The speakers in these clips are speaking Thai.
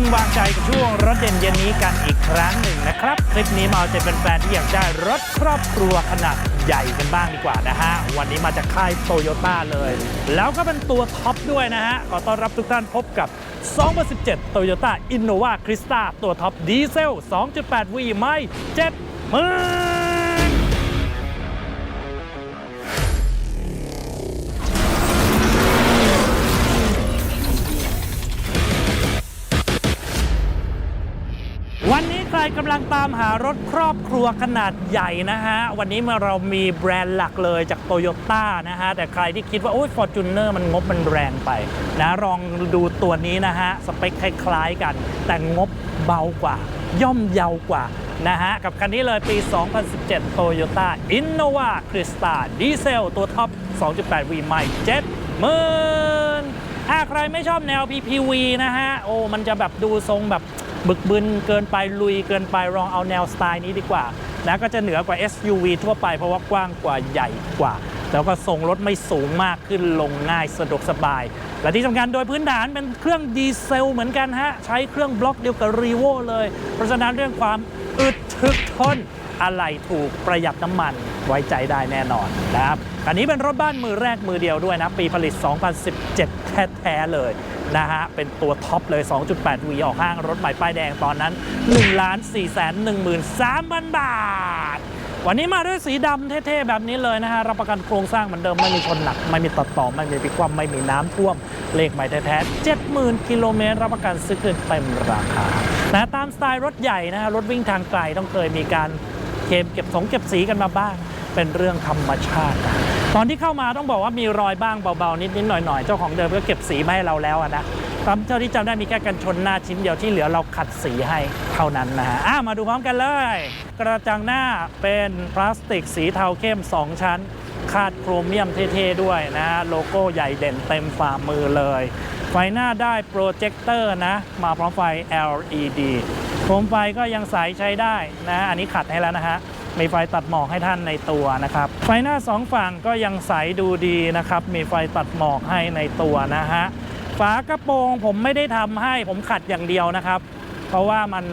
คุณวางใจกับช่วงรถเด่นเย็นนี้กันอีกครั้งหนึ่งนะครับ คลิปนี้มาเอาใจเป็นแฟนๆที่อยากได้รถครอบครัวขนาดใหญ่กันบ้างดีกว่านะฮะ วันนี้มาจากค่ายโตโยต้าเลย แล้วก็เป็นตัวท็อปด้วยนะฮะ ขอต้อนรับทุกท่านพบกับ 2017 Toyota Innova Crista ตัวท็อปดีเซล 2.8 V ไม่7มือ กำลังตามหารถครอบครัวขนาดใหญ่นะฮะ วันนี้มาเรามีแบรนด์หลักเลยจากโตโยต้านะฮะ แต่ใครที่คิดว่า โอ้ยฟอร์จูเนอร์มันงบมันแรงไป นะลองดูตัวนี้นะฮะ สเปคคล้ายๆกัน แต่งบเบากว่า ย่อมเยาวกว่านะฮะ กับคันนี้เลยปี 2017 Toyota Innova Crista ดีเซลตัวท็อป 2.8 V ใหม่7มื่นถ้าใครไม่ชอบแนว PPV นะฮะ โอ้มันจะแบบดูทรงแบบ บึกบึนเกินไปลุยเกินไปลองเอาแนวสไตล์นี้ดีกว่านะก็จะเหนือกว่า SUV ทั่วไปเพราะว่ากว้างกว่าใหญ่กว่า แล้วก็ทรงรถไม่สูงมากขึ้นลงง่ายสะดวกสบาย และที่สำคัญโดยพื้นฐานเป็นเครื่องดีเซลเหมือนกันฮะ ใช้เครื่องบล็อกเดียวกับรีโวเลย เพราะฉะนั้นเรื่องความอึดถึกทนอะไรถูกประหยัดน้ำมันไว้ใจได้แน่นอนนะครับอันนี้เป็นรถบ้านมือแรกมือเดียวด้วยนะ ปีผลิต 2017 แท้ ๆ เลยนะฮะ เป็นตัวท็อปเลย 2.8 V ออกห้างรถใหม่ป้ายแดงตอนนั้น 1 4 1 3 0 0 0 บาท วันนี้มาด้วยสีดำเท่ ๆ แบบนี้เลยนะฮะ รับประกันโครงสร้างเหมือนเดิม ไม่มีชนหนัก ไม่มีตัดต่อ ไม่มีพิความไม่มีน้ำท่วม เลขใหม่แท้ๆ70,000 กิโลเมตร รับประกันซื้อคืนเต็มราคานะตามสไตล์รถใหญ่นะฮะ รถวิ่งทางไกลต้องเคยมีการเกมเก็บสงเก็บสีกันมาบ้าง เป็นเรื่องธรรมชาติ ตอนที่เข้ามาต้องบอกว่ามีรอยบ้างเบาๆ นิดๆหน่อยๆ เจ้าของเดิมก็เก็บสีมาให้เราแล้วนะตามเท่าที่จำได้มีแค่กันชนหน้าชิ้นเดียวที่เหลือเราขัดสีให้เท่านั้นนะฮะอะมาดูพร้อมกันเลย กระจังหน้าเป็นพลาสติกสีเทาเข้ม 2 ชั้น คาดโครเมียมเท่ๆด้วยนะฮะโลโก้ใหญ่เด่นเต็มฝ่ามือเลย ไฟหน้าได้โปรเจคเตอร์นะ มาพร้อมไฟ LED โคมไฟก็ยังใสใช้ได้นะ อันนี้ขัดให้แล้วนะฮะ มีไฟตัดหมอกให้ท่านในตัวนะครับ ไฟหน้าสองฝั่งก็ยังใสดูดีนะครับ มีไฟตัดหมอกให้ในตัวนะฮะ ฝากระโปรงผมไม่ได้ทำให้ผมขัดอย่างเดียวนะครับ เพราะว่ามัน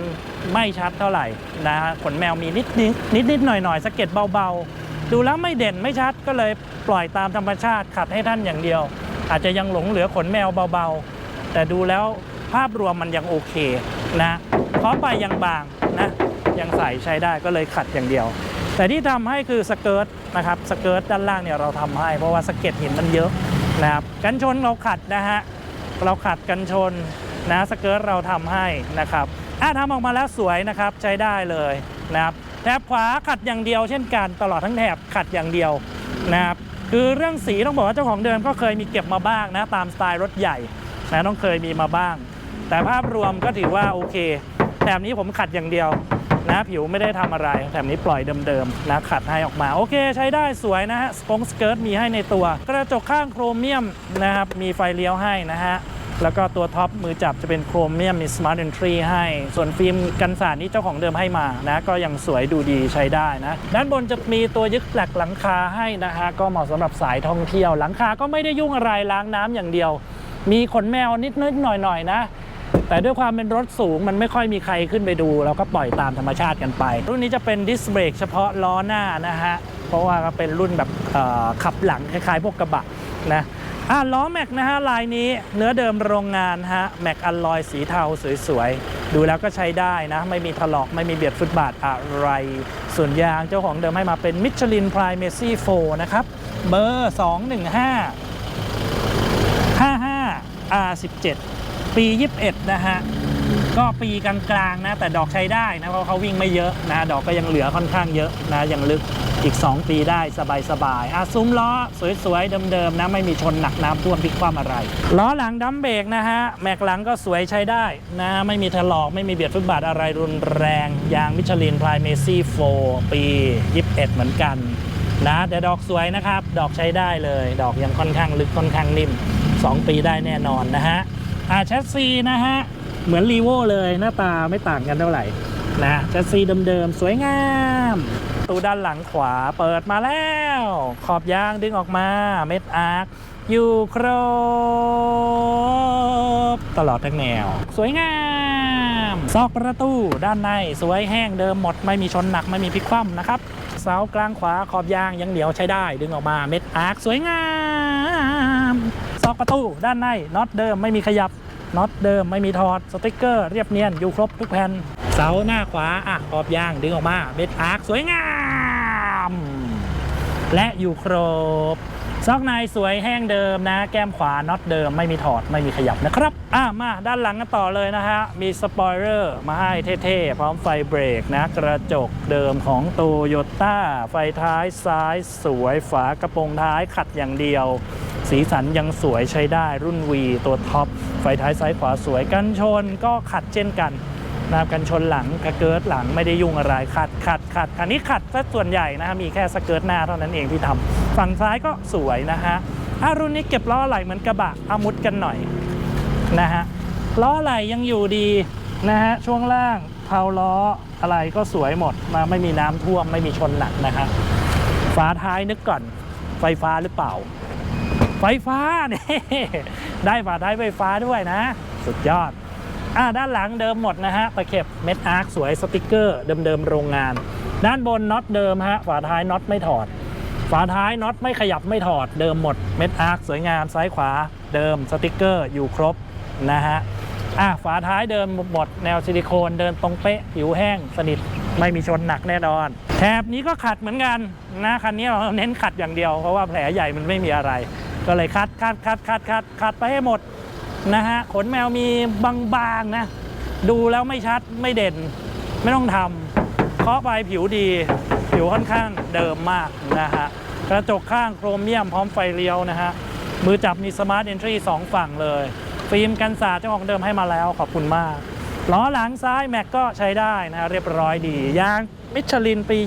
ไม่ชัดเท่าไหร่นะฮะขนแมวมีนิดนิดนิดนิดหน่อยหน่อยสะเก็ดเบาๆ ดูแล้วไม่เด่นไม่ชัดก็เลยปล่อยตามธรรมชาติขัดให้ท่านอย่างเดียว อาจจะยังหลงเหลือขนแมวเบาๆ แต่ดูแล้วภาพรวมมันยังโอเคนะเพราะไปยังบาง ยังใส่ใช้ได้ก็เลยขัดอย่างเดียว แต่ที่ทำให้คือสเกิร์ตนะครับสเกิร์ตด้านล่างเนี่ยเราทำให้เพราะว่าสเก็ดหินมันเยอะนะครับกันชนเราขัดนะฮะเราขัดกันชนนะสเกิร์ตเราทำให้นะครับอะทำออกมาแล้วสวยนะครับใช้ได้เลยนะครับแถบขวาขัดอย่างเดียวเช่นกันตลอดทั้งแถบขัดอย่างเดียวนะครับคือเรื่องสีต้องบอกว่าเจ้าของเดิมก็เคยมีเก็บมาบ้างนะตามสไตล์รถใหญ่นะต้องเคยมีมาบ้าง แต่ภาพรวมก็ถือว่าโอเคแถบนี้ผมขัดอย่างเดียว นะผิวไม่ได้ทำอะไรแถมนี้ปล่อยเดิมๆนะขัดให้ออกมา โอเคใช้ได้สวยนะฮะสปงสเกิร์ตมีให้ในตัว กระจกข้างโครเมียมนะครับมีไฟเลี้ยวให้นะฮะแล้วก็ตัวท็อปมือจับจะเป็นโครเมียมมี Smart Entry ให้ ส่วนฟิล์มกันสาดนี่เจ้าของเดิมให้มานะก็ยังสวยดูดีใช้ได้นะ ด้านบนจะมีตัวยึดแปลกหลังคาให้นะฮะก็เหมาะสำหรับสายท่องเที่ยว หลังคาก็ไม่ได้ยุ่งอะไรล้างน้ำอย่างเดียว มีขนแมวนิดๆหน่อยๆนะ แต่ด้วยความเป็นรถสูงมันไม่ค่อยมีใครขึ้นไปดูเราก็ปล่อยตามธรรมชาติกันไป รุ่นนี้จะเป็นดิสเบรกเฉพาะล้อหน้านะฮะ เพราะว่าก็เป็นรุ่นแบบขับหลังคล้ายๆพวกกระบะนะอะล้อแม็กนะฮะลายนี้เนื้อเดิมโรงงานฮะแม็กอลลอยสีเทาสวยๆ ดูแล้วก็ใช้ได้นะ ไม่มีถลอกไม่มีเบียดฟุตบาทอะไร ส่วนยางเจ้าของเดิมให้มาเป็นมิชลินพร i เมซี่4นะครับ เบอร์ 215 55 R17 ปี 21 นะฮะ ก็ปีกลางๆนะ แต่ดอกใช้ได้นะ เพราะเขาวิ่งไม่เยอะนะ ดอกก็ยังเหลือค่อนข้างเยอะนะ ยังลึกอีก 2 ปีได้สบายๆอะซุ้มล้อ สวยๆ เดิมๆนะ ไม่มีชนหนักน้ำท่วมพลิกคว่ำอะไร ล้อหลังดัมเบรกนะฮะ แม็กหลังก็สวยใช้ได้นะ ไม่มีถลอกไม่มีเบียดฟุตบาทอะไรรุนแรง ยางมิชลินพร i เมซี่4ปี 21 เหมือนกันนะแต่ดอกสวยนะครับ ดอกใช้ได้เลย ดอกยังค่อนข้างลึกค่อนข้างนิ่ม 2 ปีได้แน่นอนนะฮะ อ่าแชสซีนะฮะ เหมือนรีโวเลยหน้าตาไม่ต่างกันเท่าไหร่นะแชสซีเดิมๆ สวยงามตูด้านหลังขวาเปิดมาแล้ว ขอบยางดึงออกมาเม็ดอาร์คอยู่ครบ ตลอดทั้งแนว สวยงามซอกประตูด้านในสวยแห้งเดิมหมด ไม่มีชนหนักไม่มีพลิกคว่ำนะครับ เสากลางขวาขอบยางยังเหนียวใช้ได้ ดึงออกมาเม็ดอาร์คสวยงาม็อกประตูด้านในน็อตเดิมไม่มีขยับน็อตเดิมไม่มีถอดสติกเกอร์เรียบเนียนอยู่ครบทุกแผ่นเสาหน้าขวาอะขอบยางดึงออกมาเบ็ดอาร์คสวยงาม และอยู่ครบ ซอกในสวยแห้งเดิมนะ แก้มขวาน็อตเดิมไม่มีถอดไม่มีขยับนะครับ อะมาด้านหลังกันต่อเลยนะฮะ มีสปอยเลอร์มาให้เท่ๆ พร้อมไฟเบรกนะ กระจกเดิมของโตโยต้าไฟท้ายซ้ายสวยฝากระโปรงท้ายขัดอย่างเดียว สีสันยังสวยใช้ได้รุ่น V ตัวท็อปไฟท้ายซ้ายขวาสวยกันชนก็ขัดเช่นกัน นะครับกันชนหลังกระเกิดหลังไม่ได้ยุ่งอะไรขัดขัดขัดคันนี้ขัดซะส่วนใหญ่นะฮะมีแค่สเกิร์ตหน้าเท่านั้นเองที่ทำฝั่งซ้ายก็สวยนะฮะอะรุ่นนี้เก็บล้อไหลเหมือนกระบะเอามุดกันหน่อยนะฮะล้อไหลยังอยู่ดีนะฮะช่วงล่างเพาล้ออะไรก็สวยหมดมาไม่มีน้ำท่วมไม่มีชนหนักนะฮะฝาท้ายนึกก่อนไฟฟ้าหรือเปล่า ไฟฟ้าเนี่ยได้ฝาท้ายไฟฟ้าด้วยนะ สุดยอด อ่าด้านหลังเดิมหมดนะฮะตะเข็บเม็ดอาร์คสวยสติกเกอร์เดิมๆโรงงาน ด้านบนน็อตเดิมฮะฝาท้ายน็อตไม่ถอด ฝาท้ายน็อตไม่ขยับไม่ถอด เดิมหมดเม็ดอาร์คสวยงามซ้ายขวาเดิมสติกเกอร์อยู่ครบนะฮะอะฝาท้ายเดิมหมดแนวซิลิโคนเดินตรงเป๊ะผิวแห้งสนิทไม่มีชนหนักแน่นอน แถบนี้ก็ขัดเหมือนกันนะคันนี้เราเน้นขัดอย่างเดียวเพราะว่าแผลใหญ่มันไม่มีอะไร ก็เลยคัดคัดคัดคัดคัดคัดไปให้หมด นะฮะขนแมวมีบางๆนะ ดูแล้วไม่ชัดไม่เด่น ไม่ต้องทำเคาะไปผิวดี ผิวค่อนข้างเดิมมากนะฮะกระจกข้างโครเมียมพร้อมไฟเลี้ยวนะฮะมือจับมีสมาร์ทเอนทรีสองฝั่งเลย ฟิล์มกันสาดเจ้าของเดิมให้มาแล้วขอบคุณมากล้อหลังซ้ายแม็กก็ใช้ได้นะฮะเรียบร้อยดียางมิชลินปี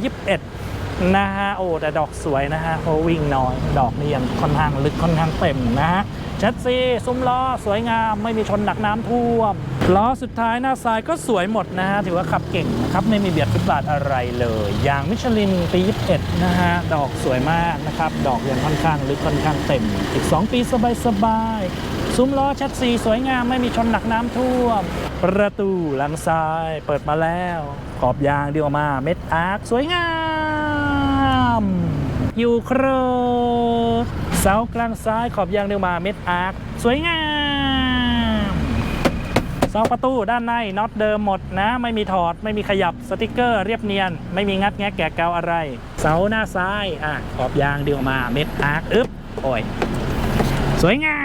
21 นะฮะโอ้แต่ดอกสวยนะฮะเพราะวิ่งน้อย ดอกนี่ยังค่อนข้างลึกค่อนข้างเต็มนะฮะ ชัดซีซุ้มล้อสวยงาม ไม่มีชนหนักน้ำท่วม ล้อสุดท้ายหน้าซ้ายก็สวยหมดนะฮะ ถือว่าขับเก่งนะครับ ไม่มีเบียดฟุตบาทอะไรเลย ยางมิชลินปี 21 นะฮะ ดอกสวยมากนะครับ ดอกยังค่อนข้างลึกค่อนข้างเต็ม อีก 2 ปีสบายๆซุ้มล้อชัดซีสวยงามไม่มีชนหนักน้ำท่วม ประตูหลังซ้ายเปิดมาแล้วขอบยางดีออกมาเม็ดอาร์คสวยงาม อยู่ครบ เสากลางซ้ายขอบยางเดียวมาเม็ดอาร์คสวยงามเสาประตูด้านในน็อตเดิมหมดนะ ไม่มีถอด ไม่มีขยับสติกเกอร์เรียบเนียน ไม่มีงัดแงะแกะเกาอะไร เสาหน้าซ้ายอะขอบยางเดียวมาเม็ดอาร์คอึ๊บโอ้ยสวยงา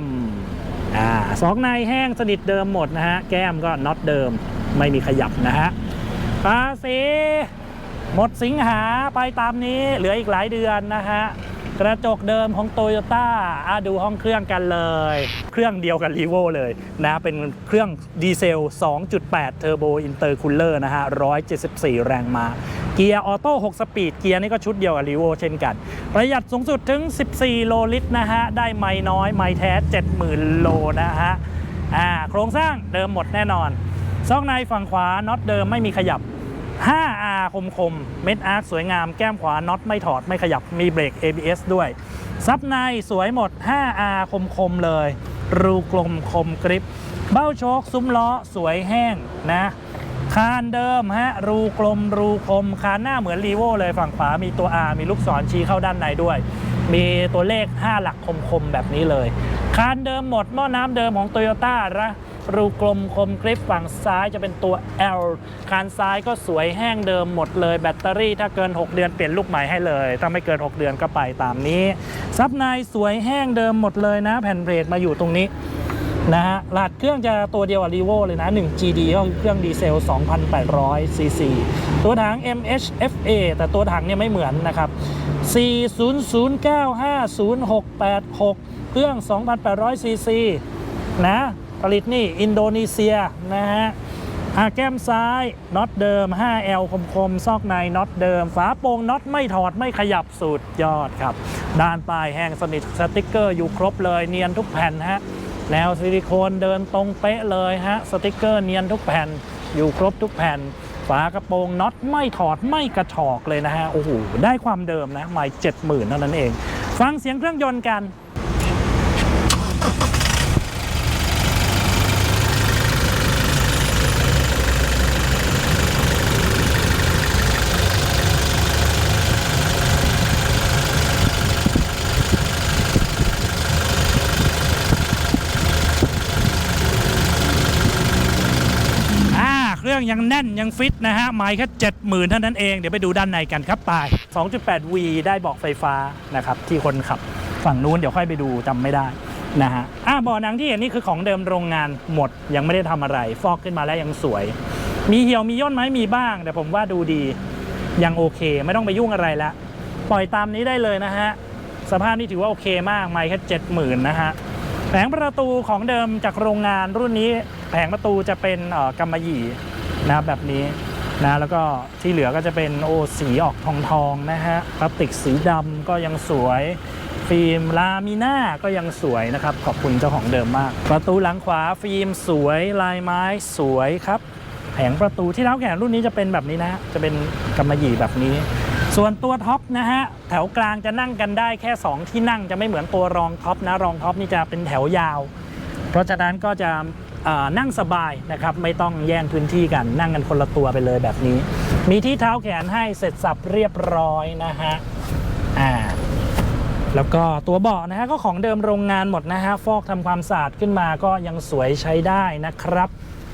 มอ่าสองในแห้งสนิทเดิมหมดนะฮะ แก้มก็น็อตเดิมไม่มีขยับนะฮะภาษีหมดสิงหาไปตามนี้เหลืออีกหลายเดือนนะฮะ กระจกเดิมของโตโยต้าดูห้องเครื่องกันเลย เครื่องเดียวกับรีโวเลยนะเป็นเครื่องดีเซล 2.8 เทอร์โบอินเตอร์คูลเลอร์นะฮะ 174 แรงม้าเกียร์ออโต้ 6 สปีด เกียร์นี่ก็ชุดเดียวกับรีโวเช่นกัน ประหยัดสูงสุดถึง 14 โลลิตรนะฮะ ได้ไม่น้อย ไม่แท้ 70,000 โลนะฮะอ่าโครงสร้างเดิมหมดแน่นอน ซอกในฝั่งขวาน็อตเดิมไม่มีขยับ 5R คมคมเม็ดอาร์คสวยงามแก้มขวาน็อตไม่ถอดไม่ขยับมีเบรก ABS ด้วย ซับในสวยหมด 5R คมคมเลย รูกลมคมกริป เบ้าโชคซุ้มล้อสวยแห้งนะคานเดิมฮะรูกลมรูคมคานหน้าเหมือนรีโวเลยฝั่งขวามีตัว R มีลูกศรชี้เข้าด้านในด้วย มีตัวเลข 5 หลักคมๆแบบนี้เลย คานเดิมหมดหม้อน้ำเดิมของ Toyota นะ รูกลมคมกริปฝั่งซ้ายจะเป็นตัว L คานซ้ายก็สวยแห้งเดิมหมดเลย แบตเตอรี่ถ้าเกิน 6 เดือนเปลี่ยนลูกใหม่ให้เลย ถ้าไม่เกิน 6 เดือนก็ไปตามนี้ ซับในสวยแห้งเดิมหมดเลยนะ แผ่นเบรกมาอยู่ตรงนี้นะฮะรหัสเครื่องจะตัวเดียวกับรีโวเลยนะ 1 GD ก็คือเครื่องดีเซล 2,800ซีซีตัวถัง MHFA แต่ตัวถังเนี่ยไม่เหมือนนะครับ 400950686 เครื่อง 2,800ซีซีนะ ผลิตนี่อินโดนีเซียนะฮะอาแก้มซ้ายน็อตเดิม 5L คมๆ ซอกในน็อตเดิม ฝาโปร่งน็อตไม่ถอดไม่ขยับสุดยอดครับ ด้านปลายแห้งสนิทสติกเกอร์อยู่ครบเลยเนียนทุกแผ่นฮะแนวซิลิโคนเดินตรงเป๊ะเลยฮะสติกเกอร์เนียนทุกแผ่น อยู่ครบทุกแผ่น ฝากระโปรงน็อตไม่ถอดไม่กระชอกเลยนะฮะโอ้โหได้ความเดิมนะไม่เจ็ดหมื่นเท่านั้นเอง ฟังเสียงเครื่องยนต์กัน อ่าเครื่อง ยังแน่นยังฟิตนะฮะไมล์แค่70,000เท่านั้นเองเดี๋ยวไปดูด้านในกันครับไป 2.8V ได้เบอกไฟฟ้านะครับที่คนขับฝั่งนู้นเดี๋ยวค่อยไปดูจำไม่ได้นะฮะอ่าเบ่อหนังที่เห็นนี่คือของเดิมโรงงานหมดยังไม่ได้ทำอะไร ฟอกขึ้นมาแล้วยังสวย มีเหี่ยวมีย่นไหมมีบ้าง แต่ผมว่าดูดียังโอเค ไม่ต้องไปยุ่งอะไรละปล่อยตามนี้ได้เลยนะฮะสภาพนี่ถือว่าโอเคมากไม่แค่70,000นะฮะแผงประตูของเดิมจากโรงงานรุ่นนี้ แผงประตูจะเป็นกำมะหยี่ นะแบบนี้นะแล้วก็ที่เหลือก็จะเป็นโอสีออกทองทองๆนะฮะพลาสติกสีดำก็ยังสวย ฟิล์มลามิน่าก็ยังสวยนะครับ ขอบคุณเจ้าของเดิมมาก ประตูหลังขวาฟิล์มสวยลายไม้สวยครับแผงประตูที่เท้าแขนรุ่นนี้จะเป็นแบบนี้นะจะเป็นกำมะหยี่แบบนี้ ส่วนตัวท็อปนะฮะแถวกลางจะนั่งกันได้แค่ 2 ที่นั่งจะไม่เหมือนตัวรองท็อปนะรองท็อปนี่จะเป็นแถวยาว เพราะฉะนั้นก็จะ นั่งสบายนะครับไม่ต้องแย่งพื้นที่กันนั่งกันคนละตัวไปเลยแบบนี้ มีที่เท้าแขนให้เสร็จสับเรียบร้อยนะฮะอ่าแล้วก็ตัวเบาะนะฮะก็ของเดิมโรงงานหมดนะฮะฟอกทำความสะอาดขึ้นมาก็ยังสวยใช้ได้นะครับ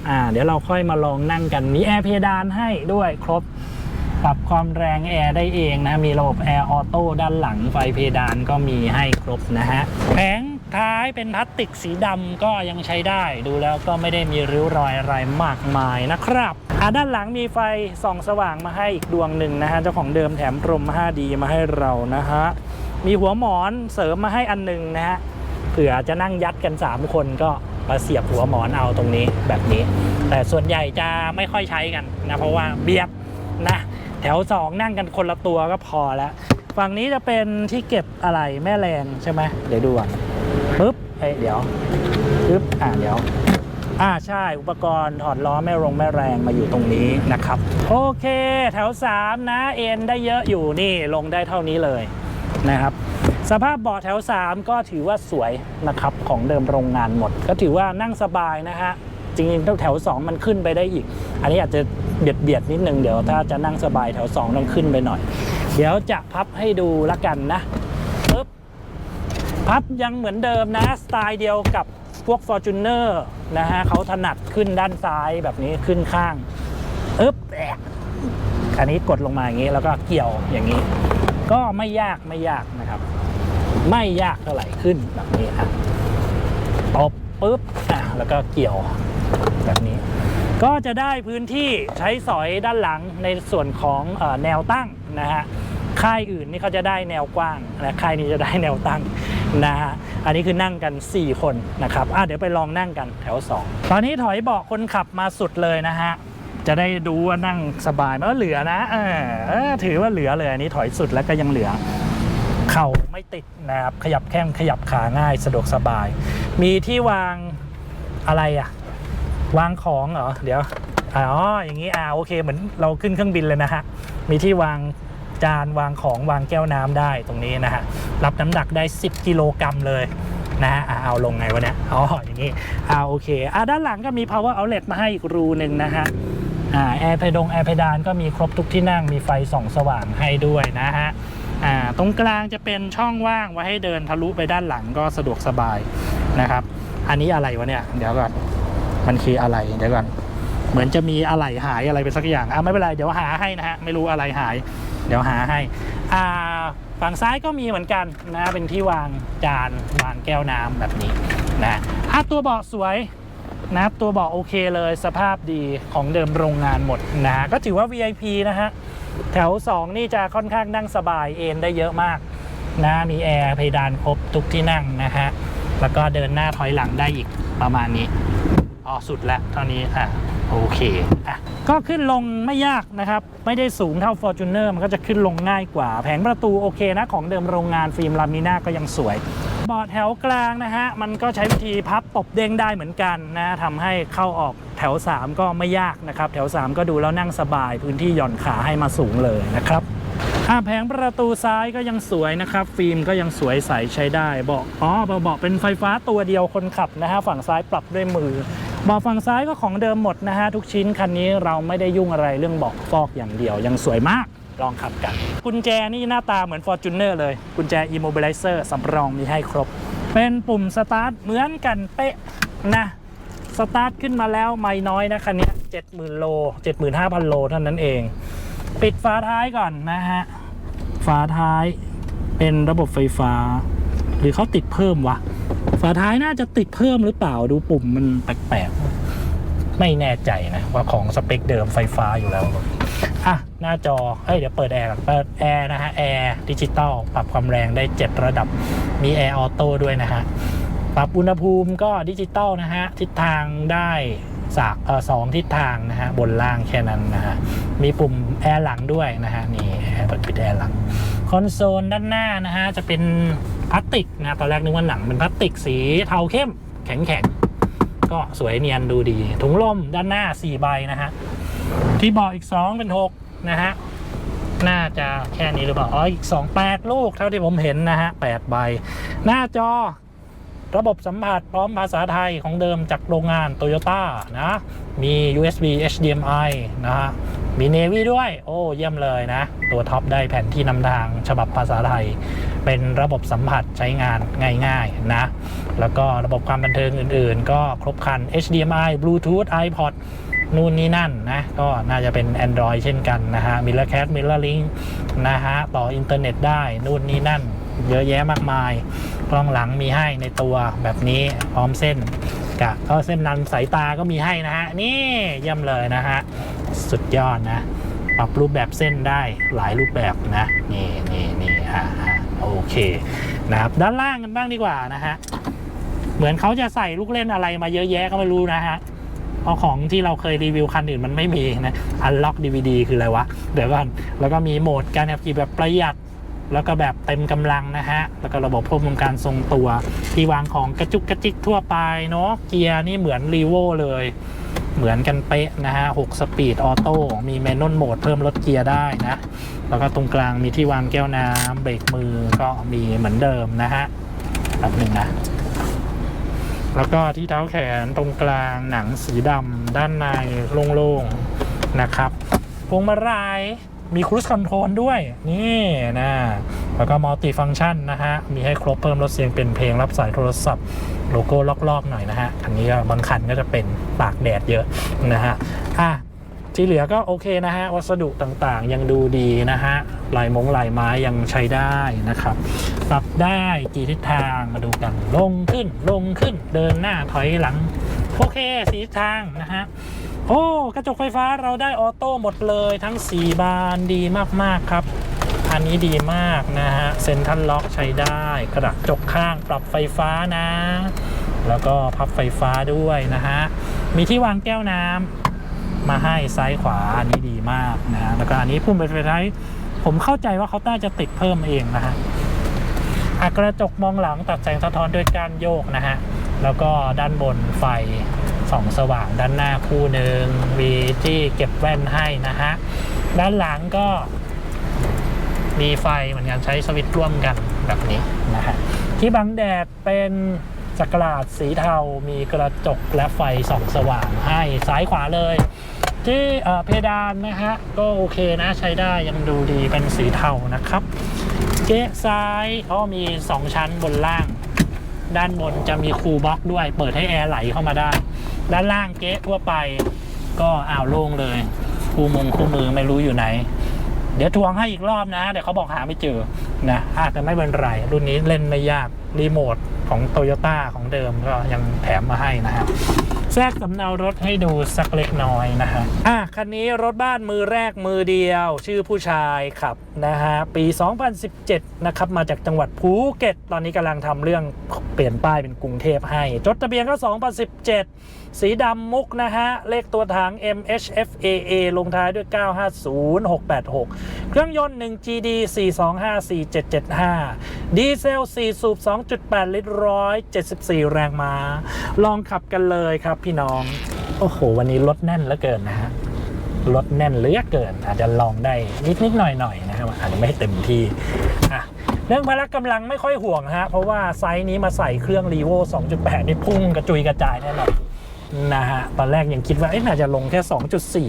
อ่าเดี๋ยวเราค่อยมาลองนั่งกันมีแอร์เพดานให้ด้วยครบปรับความแรงแอร์ได้เองนะมีระบบแอร์ออโต้ด้านหลังไฟเพดานก็มีให้ครบนะฮะแผง ท้ายเป็นพลาสติกสีดำก็ยังใช้ได้ ดูแล้วก็ไม่ได้มีริ้วรอยอะไรมากมายนะครับอ่าด้านหลังมีไฟส่องสว่างมาให้อีกดวงหนึ่งนะฮะเจ้าของเดิมแถมพรม 5D มาให้เรานะฮะมีหัวหมอนเสริมมาให้อันหนึงนะฮะเผื่อจะนั่งยัดกัน 3 คนก็มาเสียบหัวหมอนเอาตรงนี้แบบนี้ แต่ส่วนใหญ่จะไม่ค่อยใช้กันนะเพราะว่าเบียดนะแถว 2 นั่งกันคนละตัวก็พอแล้ว ฝั่งนี้จะเป็นที่เก็บอะไรแม่แรงใช่ไหมเดี๋ยวดูอะ ปึ๊บเอ้ยเดี๋ยวปึ๊บอ่าเดี๋ยวอ่าใช่อุปกรณ์ถอดล้อแม่รงแม่แรงมาอยู่ตรงนี้นะครับ โอเค แถว 3 นะ เอ็นได้เยอะอยู่นี่ลงได้เท่านี้เลยนะครับ สภาพเบาะแถว 3 ก็ถือว่าสวยนะครับของเดิมโรงงานหมด ก็ถือว่านั่งสบายนะฮะจริงๆแถว 2 มันขึ้นไปได้อีก อันนี้อาจจะเบียดเบียดนิดนึงเดี๋ยวถ้าจะนั่งสบายแถว 2 ต้องขึ้นไปหน่อย เดี๋ยวจะพับให้ดูละกันนะ พับยังเหมือนเดิมนะ สไตล์เดียวกับพวก Fortuner นะฮะเขาถนัดขึ้นด้านซ้ายแบบนี้ขึ้นข้างอึ๊บแอะอันนี้กดลงมาอย่างนี้แล้วก็เกี่ยวอย่างนี้ ก็ไม่ยากไม่ยากนะครับ ไม่ยากเท่าไหร่ขึ้นแบบนี้อะตบปุ๊บอะแล้วก็เกี่ยวแบบนี้ ก็จะได้พื้นที่ใช้สอยด้านหลังในส่วนของแนวตั้งนะฮะค่ายอื่นนี่เขาจะได้แนวกว้างนะค่ายนี้จะได้แนวตั้ง นะฮะอันนี้คือนั่งกัน 4 คนนะครับอะเดี๋ยวไปลองนั่งกันแถว 2 ตอนนี้ถอยเบาะคนขับมาสุดเลยนะฮะจะได้ดูว่านั่งสบายไหมว่าเหลือนะออเออถือว่าเหลือเลยอันนี้ถอยสุดแล้วก็ยังเหลือ เข่าไม่ติดนะครับขยับแข้งขยับขาง่ายสะดวกสบาย มีที่วางอะไรอะวางของเหรอเดี๋ยวอ๋ออย่างนี้อ่าโอเคเหมือนเราขึ้นเครื่องบินเลยนะฮะมีที่วาง จานวางของวางแก้วน้ำได้ตรงนี้นะฮะรับน้ำหนักได้ 10 กิโลกรัมเลยนะฮะเอาลงไงวะเนี่ยอ๋ออย่างนี้อ่าโอเคอ่าด้านหลังก็มี power outlet มาให้อีกรูหนึ่งนะฮะอ่าแอร์เพดงแอร์เพดานก็มีครบทุกที่นั่งมีไฟส่องสว่างให้ด้วยนะฮะอ่าตรงกลางจะเป็นช่องว่างไว้ให้เดินทะลุไปด้านหลังก็สะดวกสบายนะครับ อันนี้อะไรวะเนี่ยเดี๋ยวก่อนมันคืออะไรเดี๋ยวก่อนเหมือนจะมีอะไรหายอะไรไปสักอย่างอะไม่เป็นไรเดี๋ยวหาให้นะฮะไม่รู้อะไรหาย เดี๋ยวหาให้อ่าฝั่งซ้ายก็มีเหมือนกันนะ เป็นที่วางจานวางแก้วน้ำแบบนี้นะอะตัวเบาะสวยนับตัวเบาะโอเคเลยสภาพดีของเดิมโรงงานหมดนะก็ถือว่า VIP นะฮะ แถว 2 นี่จะค่อนข้างนั่งสบายเอนได้เยอะมากนะมีแอร์เพดานครบทุกที่นั่งนะฮะ แล้วก็เดินหน้าถอยหลังได้อีกประมาณนี้ อ๋อ สุดแล้วเท่านี้อะ โอเคอะก็ขึ้นลงไม่ยากนะครับ ไม่ได้สูงเท่า Fortuner มันก็จะขึ้นลงง่ายกว่า แผงประตูโอเคนะ ของเดิมโรงงานฟิล์มลามิน่าก็ยังสวยเบาะแถวกลางนะฮะ มันก็ใช้วิธีพับตบเด้งได้เหมือนกันนะทำให้เข้าออกแถว 3 ก็ไม่ยากนะครับ แถว 3 ก็ดูแล้วนั่งสบายพื้นที่หย่อนขาให้มาสูงเลยนะครับแผงประตูซ้ายก็ยังสวยนะครับ ฟิล์มก็ยังสวยใสใช้ได้เบาะอ๋อเบาะเป็นไฟฟ้าตัวเดียวคนขับนะฮะ ฝั่งซ้ายปรับด้วยมือ บาะฝั่งซ้ายก็ของเดิมหมดนะฮะทุกชิ้นคันนี้เราไม่ได้ยุ่งอะไรเรื่องเบาะฟอกอย่างเดียว ยังสวยมากลองขับกัน กุญแจนี่หน้าตาเหมือน Fortuner เลย กุญแจ Immobilizer สำรองมีให้ครบ เป็นปุ่มสตาร์ทเหมือนกันเป๊ะนะสตาร์ทขึ้นมาแล้วไม่น้อยนะคันนี้70,000 โล 75,000 โลเท่านั้นเอง ปิดฝาท้ายก่อนนะฮะฝาท้ายเป็นระบบไฟฟ้า หรือเขาติดเพิ่มวะ ฝาท้ายน่าจะติดเพิ่มหรือเปล่าดูปุ่มมันแปลกๆ ไม่แน่ใจนะ ว่าของสเปคเดิมไฟฟ้าอยู่แล้ว อะ หน้าจอเอ้ย เดี๋ยวเปิดแอร์เปิดแอร์นะฮะ แอร์ดิจิตอลปรับความแรงได้ 7 ระดับ มีแอร์ออโต้ด้วยนะฮะ ปรับอุณหภูมิก็ดิจิตอลนะฮะ ทิศทางได้สากสองทิศทางนะฮะ บนล่างแค่นั้นนะฮะ มีปุ่มแอร์หลังด้วยนะฮะ นี่แอร์เปิดปิดแอร์หลัง คอนโซลด้านหน้านะฮะ จะเป็น ลาสติกนะตอนแรกนึกว่าหนังเป็นพลาสติกสีเทาเข้มแข็งแข็งก็สวยเนียนดูดี ถุงลมด้านหน้า 4 ใบนะฮะ ที่เบอกอีก 2 เป็น 6 นะฮะ น่าจะแค่นี้หรือเปล่าอ๋ออีก 2 8 ลูกเท่าที่ผมเห็นนะฮะ8ใบ หน้าจอ ระบบสัมผัสพร้อมภาษาไทยของเดิมจากโรงงานโตโยต้านะ มี USB HDMI นะฮะ มี Navy ด้วย โอ้ เยี่ยมเลยนะ ตัวท็อปได้แผนที่นำทางฉบับภาษาไทย เป็นระบบสัมผัสใช้งานง่ายๆนะ แล้วก็ระบบความบันเทิงอื่นๆ ก็ครบครัน HDMI Bluetooth iPod นู่นนี่นั่นนะ ก็น่าจะเป็น Android เช่นกันนะฮะ Mirror Cat Mirror Link นะฮะ ต่ออินเทอร์เน็ตได้ นู่นนี่นั่น เยอะแยะมากมาย กล้องหลังมีให้ในตัวแบบนี้พร้อมเส้นกะก็เส้นนันสายตาก็มีให้นะฮะ นี่เยี่ยมเลยนะฮะ สุดยอดนะ ปรับรูปแบบเส้นได้หลายรูปแบบนะ นี่นี่นี่อ่าอ่าโอเคนะครับด้านล่างกันบ้างดีกว่านะฮะ เหมือนเขาจะใส่ลูกเล่นอะไรมาเยอะแยะก็ไม่รู้นะฮะเพราะของที่เราเคยรีวิวคันอื่นมันไม่มีนะ Unlock DVD คืออะไรวะ เดี๋ยวก่อน แล้วก็มีโหมดการขับขี่แบบประหยัด แล้วก็แบบเต็มกำลังนะฮะ แล้วก็ระบบควบคุมการทรงตัว ที่วางของกระจุกกระจิกทั่วไปเนาะ เกียร์นี่เหมือนรีโวเลย เหมือนกันเป๊ะนะฮะ6สปีดออโต้ มีแมนนวลโหมดเพิ่มลดเกียร์ได้นะ แล้วก็ตรงกลางมีที่วางแก้วน้ำเบรกมือก็มีเหมือนเดิมนะฮะแบบหนึ่งนะ แล้วก็ที่เท้าแขนตรงกลางหนังสีดำด้านในโล่งๆนะครับพวงมาลัย มีครู i คอนโทรลด้วย นี่นะ แล้วก็มัลติฟัง c t ชันนะฮะ มีให้ครบเพิ่มลดเสียงเป็นเพลงรับสายโทรศัพท์ โลโก้ลอกๆหน่อยนะฮะ อันนี้ก็บางคันก็จะเป็นตากแดดเยอะนะฮะ อะที่เหลือก็โอเคนะฮะ วัสดุต่างๆ ยังดูดีนะฮะ ลายมงลายไม้ยังใช้ได้นะครับ ปรับได้กี่ทิศทางมาดูกัน ลงขึ้นลงขึ้นเดินหน้าถอยหลัง โอเคสีทิศทางนะฮะ โอ้กระจกไฟฟ้าเราได้ออโต้หมดเลยทั้ง 4 บานดีมากๆครับ อันนี้ดีมากนะฮะเซ็นทรัลล็อกใช้ได้กระจกข้างปรับไฟฟ้านะ แล้วก็พับไฟฟ้าด้วยนะฮะ มีที่วางแก้วน้ำมาให้ซ้ายขวาอันนี้ดีมากนะ แล้วก็อันนี้พุ่มไฟท้ายผมเข้าใจว่าเขาน่าจะติดเพิ่มเองนะฮะอะกระจกมองหลังตัดแสงสะท้อนด้วยการโยกนะฮะ แล้วก็ด้านบนไฟ ส่องสว่างด้านหน้าคู่หนึ่งมีที่เก็บแว่นให้นะฮะ ด้านหลังก็มีไฟเหมือนกันใช้สวิตช์ร่วมกันแบบนี้นะฮะ ที่บังแดดเป็นสกราดสีเทา มีกระจกและไฟส่องสว่างให้ซ้ายขวาเลย ที่เพดานนะฮะ ก็โอเคนะใช้ได้ยังดูดีเป็นสีเทานะครับ เก๊ะซ้ายก็มี 2 ชั้นบนล่าง ด้านบนจะมีคูลบ็อกด้วย เปิดให้แอร์ไหลเข้ามาได้ ด้านล่างเก๊ะทั่วไป ก็อ่าวโล่งเลย คู่มงคู่มือไม่รู้อยู่ไหน เดี๋ยวทวงให้อีกรอบนะ เดี๋ยวเขาบอกหาไม่เจอนะอะแต่ไม่เป็นไร รุ่นนี้เล่นไม่ยากรีโมทของโตโยต้าของเดิมก็ยังแถมมาให้นะฮะแทรกสำเนารถให้ดูสักเล็กน้อยนะฮะอะคันนี้รถบ้านมือแรกมือเดียว ชื่อผู้ชายขับนะฮะปี 2017 นะครับ มาจากจังหวัดภูเก็ต ตอนนี้กำลังทำเรื่องเปลี่ยนป้ายเป็นกรุงเทพให้ จดทะเบียนก็ 2017 สีดำมุกนะฮะ เลขตัวถัง MHFAA ลงท้ายด้วย 950686 เครื่องยนต์ 1 GD 4254775 ดีเซล 4 สูบ 2.8 ลิตร 174 แรงม้า ลองขับกันเลยครับพี่น้อง โอ้โห วันนี้รถแน่นเหลือเกินนะฮะรถแน่นเหลือเกิน อาจจะลองได้นิดนิดหน่อยหน่อยนะครับอาจจะไม่เต็มที่อะเรื่องพละกำลังไม่ค่อยห่วงฮะ เพราะว่าไซส์นี้มาใส่เครื่องรีโว2.8 นี่พุ่งกระจุยกระจายแน่นอน นะฮะ ตอนแรกยังคิดว่าเอ๊ะน่าจะลงแค่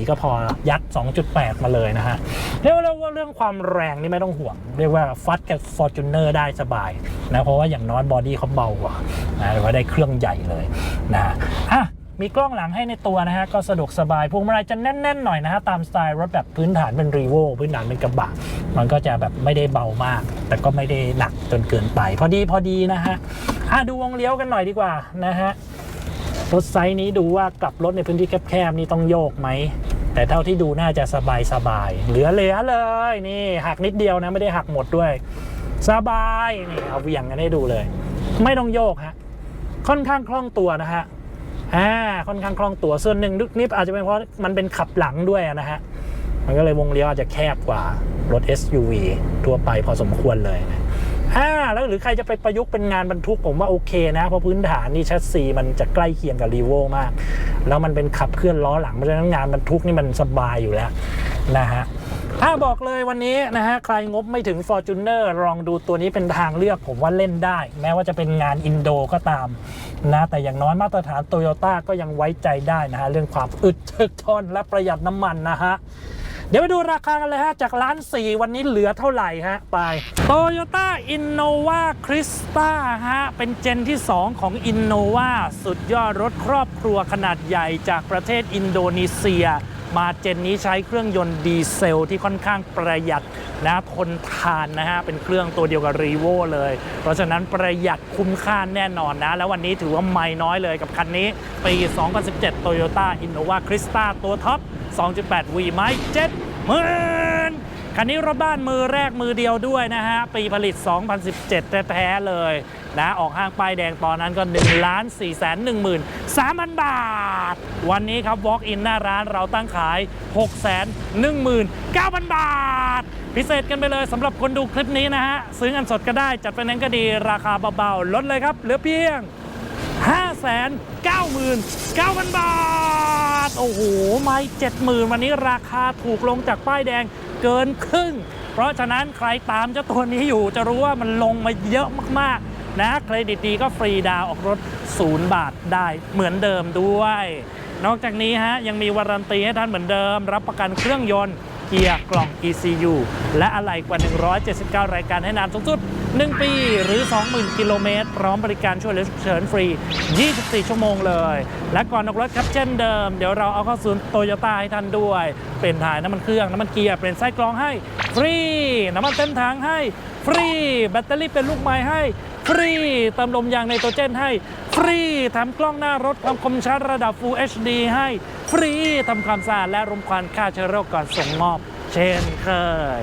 2.4 ก็พอ ยัด 2.8 มาเลยนะฮะเรียกว่าว่าเรื่องความแรงนี่ไม่ต้องห่วง เรียกว่าฟัดกับ Fortuner ได้สบายนะ เพราะว่าอย่างน้อยบอดี้เขาเบากว่านะหรือว่าได้เครื่องใหญ่เลยนะฮะอะมีกล้องหลังให้ในตัวนะฮะ ก็สะดวกสบายพวงมาลัยจะแน่น ๆ หน่อยนะฮะ ตามสไตล์รถแบบพื้นฐานเป็นรีโวพื้นฐานเป็นกระบะ มันก็จะแบบไม่ได้เบามาก แต่ก็ไม่ได้หนักจนเกินไป พอดีพอดีนะฮะอะดูวงเลี้ยวกันหน่อยดีกว่านะฮะ รถไซส์นี้ดูว่ากลับรถในพื้นที่แคบๆนี่ต้องโยกไหม แต่เท่าที่ดูน่าจะสบายสบายๆเหลือเหลือเลยนี่หักนิดเดียวนะไม่ได้หักหมดด้วย สบายนี่เอาเหวี่ยงกันให้ดูเลย ไม่ต้องโยกฮะค่อนข้างคล่องตัวนะฮะอ่าค่อนข้างคล่องตัวส่วนหนึ่งนึกนิดอาจจะเป็นเพราะมันเป็นขับหลังด้วยนะฮะมันก็เลยวงเลี้ยวอาจจะแคบกว่ารถ SUV ทั่วไปพอสมควรเลยนะ อ่าแล้วหรือใครจะไปประยุกต์เป็นงานบรรทุกผมว่าโอเคนะ เพราะพื้นฐานนี่ชัดซีมันจะใกล้เคียงกับรีโวมาก แล้วมันเป็นขับเคลื่อนล้อหลังเพราะฉะนั้นงานบรรทุกนี่มันสบายอยู่แล้วนะฮะถ้าบอกเลยวันนี้นะฮะใครงบไม่ถึง Fortuner ลองดูตัวนี้เป็นทางเลือกผมว่าเล่นได้ แม้ว่าจะเป็นงานอินโดก็ตามนะแต่อย่างน้อยมาตรฐานโตโยต้าก็ยังไว้ใจได้นะฮะเรื่องความอึดถึกทนและประหยัดน้ำมันนะฮะ เดี๋ยวไปดูราคากันเลยฮะ จากล้านสี่วันนี้เหลือเท่าไหร่ฮะ ไป Toyota Innova Crista ฮะ เป็นเจนที่ 2 ของ Innova สุดยอดรถครอบครัวขนาดใหญ่จากประเทศอินโดนีเซีย มาเจนนี้ใช้เครื่องยนต์ดีเซลที่ค่อนข้างประหยัดนะทนทานนะฮะ เป็นเครื่องตัวเดียวกับรีโวเลย เพราะฉะนั้นประหยัดคุ้มค่าแน่นอนนะ แล้ววันนี้ถือว่าไม่น้อยเลยกับคันนี้ ปี 2017 Toyota Innova Crista ตัวท็อป 2.8 V ไม้7หมื่นคันนี้รถบ้านมือแรกมือเดียวด้วยนะฮะ ปีผลิต 2017 แท้ๆเลย นะออกห้างป้ายแดงตอนนั้นก็1ล้าน4 1 1 3 0 0 0 บาท วันนี้ครับ Walk in หน้าร้านเราตั้งขาย 6 1 9 0 0 0 บาท พิเศษกันไปเลยสำหรับคนดูคลิปนี้นะฮะ ซื้อเงินสดก็ได้จัดไฟแนนซ์ก็ดีราคาเบาๆ ลดเลยครับ เหลือเพียง 599,000 บาท โอ้โห ไม่70,000 วันนี้ราคาถูกลงจากป้ายแดงเกินครึ่ง เพราะฉะนั้นใครตามเจ้าตัวนี้อยู่จะรู้ว่ามันลงมาเยอะมากๆ นะเครดิตดีก็ฟรีดาวออกรถ 0 บาทได้เหมือนเดิมด้วย นอกจากนี้ฮะยังมีวารันตีให้ท่านเหมือนเดิม รับประกันเครื่องยนต์เกียร์กล่อง ECU และอะไหล่กว่า 179 รายการให้นานสูงสุด 1 ปีหรือ 20,000 กิโลเมตร พร้อมบริการช่วยเหลือฉุกเฉินฟรี 24 ชั่วโมงเลย และก่อนออกรถครับเช่นเดิม เดี๋ยวเราเอาเข้าศูนย์โตโยต้าให้ท่านด้วย เป็นถ่ายน้ำมันเครื่อง น้ำมันเกียร์ เป็นไส้กรองให้ ฟรี น้ำมันเต็มถังให้ ฟรี แบตเตอรี่เป็นลูกไม้ให้ ฟรีเติมลมยางไนโตรเจนให้ ฟรีทำกล้องหน้ารถความคมชัดระดับ Full HD ให้ ฟรีทำความสะอาดและรมควันฆ่าเชื้อโรคก่อนส่งมอบ เช่นเคย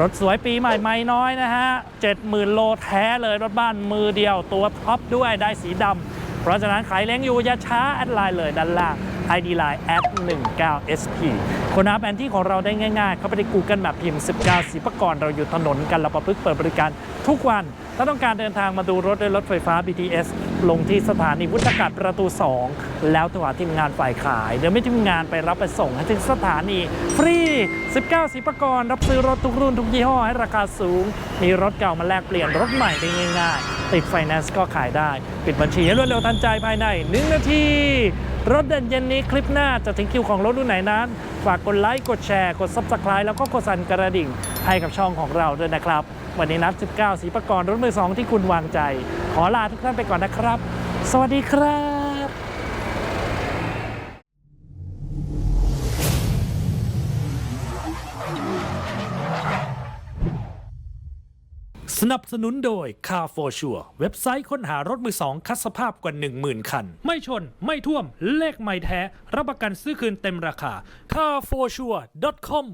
รถสวยปีใหม่ไม่น้อยนะฮะ 70,000 โลแท้เลยรถบ้านมือเดียวตัวท็อปด้วยได้สีดำเพราะฉะนั้นใครเล้งอยู่อย่าช้าแอดไลน์เลยด้านล่าง ID Line แอด19 SP คนหาแผนที่ของเราได้ง่ายๆ เข้าไปใน Google Map พิมพ์ 19สิบกรเราอยู่ถนนกันเราประพฤกเปิดบริการทุกวัน ถ้าต้องการเดินทางมาดูรถด้วยรถไฟฟ้า BTS ลงที่สถานีวุฒากาศประตู 2 แล้วโทรหาทีมงานฝ่ายขาย เดี๋ยวไม่ทีมงานไปรับไปส่งให้ถึงสถานี ฟรี 19 สิบกรรับซื้อรถทุกรุ่นทุกยี่ห้อให้ราคาสูง มีรถเก่ามาแลกเปลี่ยนรถใหม่ได้ง่ายๆ ติดไฟแนนซ์ก็ขายได้ ปิดบัญชีให้รวดเร็วทันใจภายใน 1 นาที รถเด่นเย็นนี้คลิปหน้าจะถึงคิวของรถรุ่นไหนนั้น ฝากกดไลค์กดแชร์ กด Subscribe แล้วก็กดสั่นกระดิ่งให้กับช่องของเราด้วยนะครับ วันนี้นัด19สีประกรณ์รถมือสองที่คุณวางใจ ขอลาทุกท่านไปก่อนนะครับ สวัสดีครับสนับสนุนโดย Car for Sure เว็บไซต์ค้นหารถมือสองคัดสภาพกว่า 10,000 คัน ไม่ชน ไม่ท่วม เลขไม่แท้ รับประกันซื้อคืนเต็มราคา carforsure.com